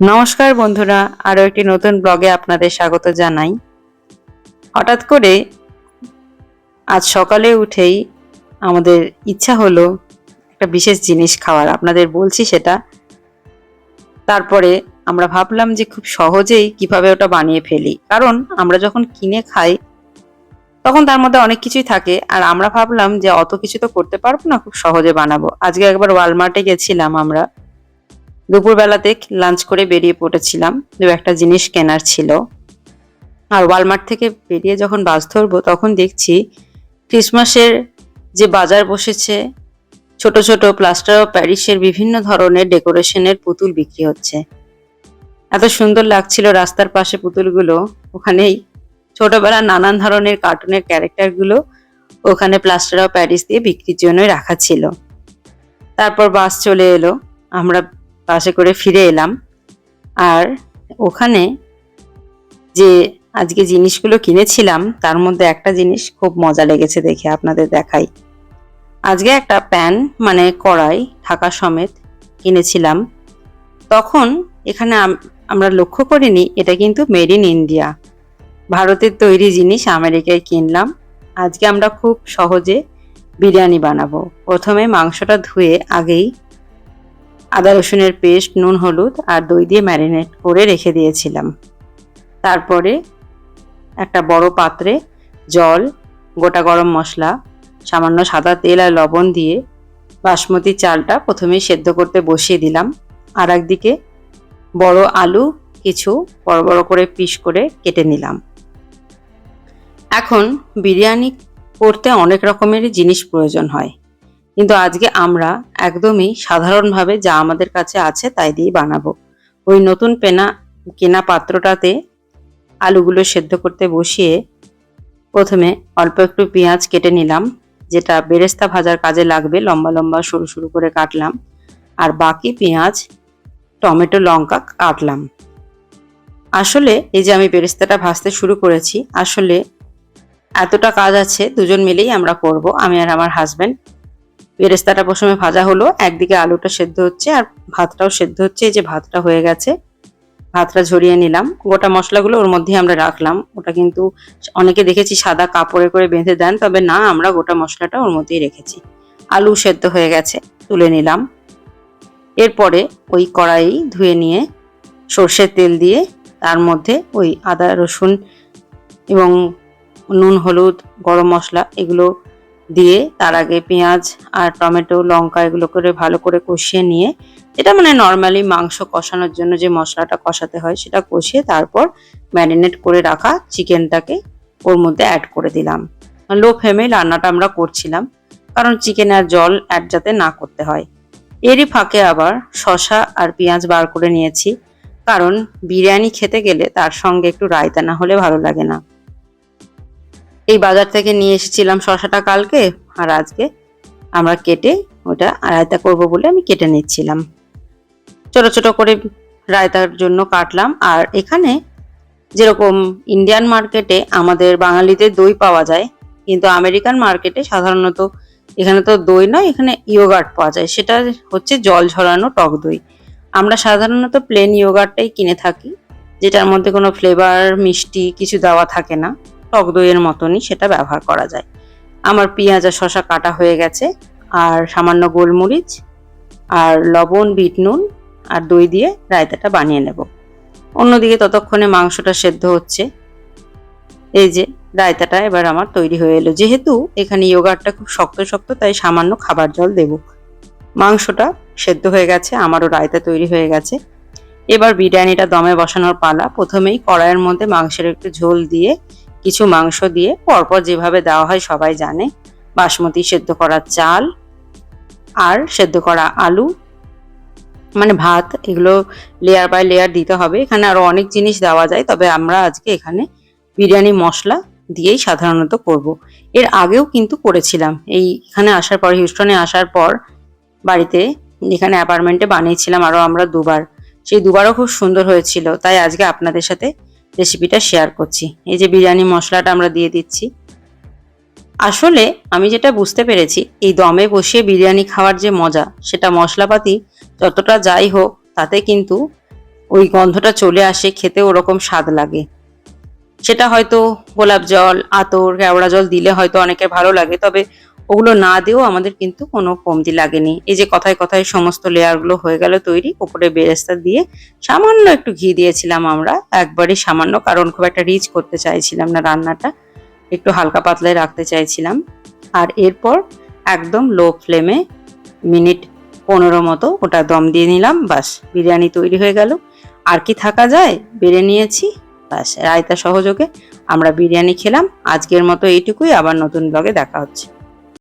নমস্কার বন্ধুরা, আরও একটি নতুন ব্লগে আপনাদের স্বাগত জানাই। হঠাৎ করে আজ সকালে উঠেই আমাদের ইচ্ছা হলো একটা বিশেষ জিনিস খাওয়ার, আপনাদের বলছি সেটা। তারপরে আমরা ভাবলাম যে খুব সহজেই কীভাবে ওটা বানিয়ে ফেলি, কারণ আমরা যখন কিনে খাই, তখন তার মধ্যে অনেক কিছুই থাকে, আর আমরা ভাবলাম যে অত কিছু তো করতে পারব না, খুব সহজে বানাবো। আজকে একবার ওয়ালমার্টে গেছিলাম আমরা দুপুরবেলাতে লাঞ্চ করে বেরিয়ে পড়েছিলাম। দু একটা জিনিস কেনার ছিল। আর ওয়ালমার্ট থেকে বেরিয়ে যখন বাস ধরবো, তখন দেখছি ক্রিসমাসের যে বাজার বসেছে, ছোট ছোট প্লাস্টার অফ প্যারিসের বিভিন্ন ধরনের ডেকোরেশনের পুতুল বিক্রি হচ্ছে। এত সুন্দর লাগছিল রাস্তার পাশে পুতুলগুলো। ওখানেই ছোটবেলা নানান ধরনের কার্টুনের ক্যারেক্টারগুলো ওখানে প্লাস্টার অফ প্যারিস দিয়ে বিক্রির জন্যই রাখা ছিল। তারপর বাস চলে এলো। আমরা বাসে করে ফিরে এলাম। আর ওখানে যে আজকে জিনিসগুলো কিনেছিলাম, তার মধ্যে একটা জিনিস খুব মজা লেগেছে দেখে আপনাদের দেখাই। আজকে একটা প্যান মানে কড়াই, ঢাকা সমেত কিনেছিলাম। তখন এখানে আমরা লক্ষ্য করিনি, এটা কিন্তু মেড ইন ইন্ডিয়া ভারতের তৈরি জিনিস আমেরিকায় কিনলাম। আজকে আমরা খুব সহজে বিরিয়ানি বানাবো। প্রথমে মাংসটা ধুয়ে আগেই আদা রসুনের পেস্ট, নুন, হলুদ আর দই দিয়ে ম্যারিনেট করে রেখে দিয়েছিলাম। তারপরে একটা বড় পাত্রে জল, গোটা গরম মশলা, সামান্য সাদা তেল আর লবণ দিয়ে বাসমতি চালটা প্রথমেই সেদ্ধ করতে বসিয়ে দিলাম। আর একদিকে বড় আলু কিছু বড় বড় করে পিস করে কেটে নিলাম। এখন বিরিয়ানি করতে অনেক রকমেরই জিনিস প্রয়োজন হয়। কিন্তু আজকে আমরা একদমই সাধারণভাবে যা আমাদের কাছে আছে তাই দিয়েই বানাবো। ওই নতুন পেনা, কেনা পাত্রটাতে আলুগুলো সেদ্ধ করতে বসিয়ে প্রথমে অল্প একটু পেঁয়াজ কেটে নিলাম, যেটা বেরেস্তা ভাজার কাজে লাগবে, লম্বা লম্বা সরু সরু করে কাটলাম। আর বাকি পেঁয়াজ, টমেটো, লঙ্কা কাটলাম। আসলে এই যে আমি বেরেস্তাটা ভাজতে শুরু করেছি, আসলে এতটা কাজ আছে, দুজন মিলেই আমরা করব, আমি আর আমার হাজবেন্ড বেরেস্তাটা প্রথমে ভাজা হলো, একদিকে আলুটা সেদ্ধ হচ্ছে আর ভাতটাও সেদ্ধ হচ্ছে, এই যে ভাতটা হয়ে গেছে। ভাতটা ঝরিয়ে নিলাম। গোটা মশলাগুলো ওর মধ্যে আমরা রাখলাম। ওটা কিন্তু অনেকে দেখেছি সাদা কাপড়ে করে বেঁধে দেন, তবে না, আমরা গোটা মশলাটা ওর মধ্যেই রেখেছি। আলু সেদ্ধ হয়ে গেছে, তুলে নিলাম। এরপরে ওই কড়াই ধুয়ে নিয়ে সর্ষের তেল দিয়ে তার মধ্যে ওই আদা রসুন এবং নুন, হলুদ, গরম মশলা এগুলো দিয়ে তার আগে পেঁয়াজ আর টমেটো, লঙ্কা এগুলো করে ভালো করে কষিয়ে নিয়ে, এটা মানে নর্মালি মাংস কষানোর জন্য যে মশলাটা কষাতে হয় সেটা কষিয়ে তারপর ম্যারিনেট করে রাখা চিকেনটাকে ওর মধ্যে অ্যাড করে দিলাম। লো ফ্লেমে রান্নাটা আমরা করছিলাম, কারণ চিকেন আর জল অ্যাড যাতে না করতে হয়। এরই ফাঁকে আবার শশা আর পেঁয়াজ বার করে নিয়েছি, কারণ বিরিয়ানি খেতে গেলে তার সঙ্গে একটু রায়তা না হলে ভালো লাগে না। এই বাজার থেকে নিয়ে এসেছিলাম শশাটা কালকে, আর আজকে আমরা কেটে ওটা রায়তা করব বলে আমি কেটে নিচ্ছিলাম। ছোট ছোট করে রায়তার জন্য কাটলাম, আর এখানে যেরকম ইন্ডিয়ান মার্কেটে আমাদের বাঙালিদের দই পাওয়া যায়, কিন্তু আমেরিকান মার্কেটে সাধারণত এখানে তো দই নয়, এখানে ইয়োগার্ট পাওয়া যায়। সেটা হচ্ছে জল ঝরানো টক দই। আমরা সাধারণত প্লেন ইয়োগার্টটাই কিনে থাকি, যেটার মধ্যে কোনো ফ্লেভার মিষ্টি কিছু দেওয়া থাকে না। টক দইয়ের মতনই সেটা ব্যবহার করা যায়। আমার পেঁয়াজ আর শশা কাটা হয়ে গেছে, আর সামান্য গোলমরিচ আর লবণ, বিট নুন আর দই দিয়ে রায়তাটা বানিয়ে নেব। অন্যদিকে ততক্ষণে মাংসটা সেদ্ধ হচ্ছে। এই যে, রায়তাটা এবার আমার তৈরি হয়ে এলো। যেহেতু এখানে ইয়োগার্টটা খুব শক্ত শক্ত, তাই সামান্য খাবার জল দেব। মাংসটা সেদ্ধ হয়ে গেছে, আমারও রায়তা তৈরি হয়ে গেছে। এবার বিরিয়ানিটা দমে বসানোর পালা। প্রথমেই কড়াইয়ের মধ্যে মাংসের একটু ঝোল দিয়ে কিছু মাংস দিয়ে পরপর যেভাবে দেওয়া হয় সবাই জানে। বাসমতি সেদ্ধ করা চাল আর সেদ্ধ করা আলু। মানে ভাত, এগুলো লেয়ার বাই লেয়ার দিতে হবে। এখানে আরও অনেক জিনিস দেওয়া যায়, তবে আমরা আজকে এখানে বিরিয়ানি মশলা দিয়েই সাধারণত করব। এর আগেও কিন্তু করেছিলাম। এই এখানে আসার পর হিউস্টনে আসার পর বাড়িতে এখানে অ্যাপার্টমেন্টে বানিয়েছিলাম আরও আমরা দুবার। সেই দুবারও খুব সুন্দর হয়েছিল। তাই আজকে আপনাদের সাথে রেসিপিটা শেয়ার করছি। এই যে বিরিয়ানি মশলাটা আমরা দিয়ে দিচ্ছি। আসলে আমি যেটা বুঝতে পেরেছি, এই দমে বসিয়ে বিরিয়ানি খাওয়ার যে মজা, সেটা মশলাপাতি যতটা যাই হোক, তাতে কিন্তু ওই গন্ধটা চলে আসে, খেতে ওরকম স্বাদ লাগে। সেটা হয়তো গোলাপ জল, আতর, কেওড়া জল দিলে হয়তো অনেকের ভালো লাগে, তবে ওগুলো না দিয়েও আমাদের কিন্তু কোনো কমতি লাগেনি। এই যে কথায় কথায় সমস্ত লেয়ারগুলো হয়ে গেল তৈরি, উপরে বেরেস্তা দিয়ে সামান্য একটু ঘি দিয়েছিলাম আমরা, একবারই সামান্য, কারণ খুব একটা রিচ করতে চাইছিলাম না রান্নাটা, একটু হালকা পাতলায় রাখতে চাইছিলাম। আর এরপর একদম লো ফ্লেমে মিনিট পনেরো মতো ওটা দম দিয়ে নিলাম বাস বিরিয়ানি তৈরি হয়ে গেল। আর কি থাকা যায়? বেড়ে নিয়েছি, ব্যাস, রায়তা সহযোগে আমরা বিরিয়ানি খেলাম। আজকের মতো এইটুকুই, আবার নতুন ব্লগে দেখা হচ্ছে।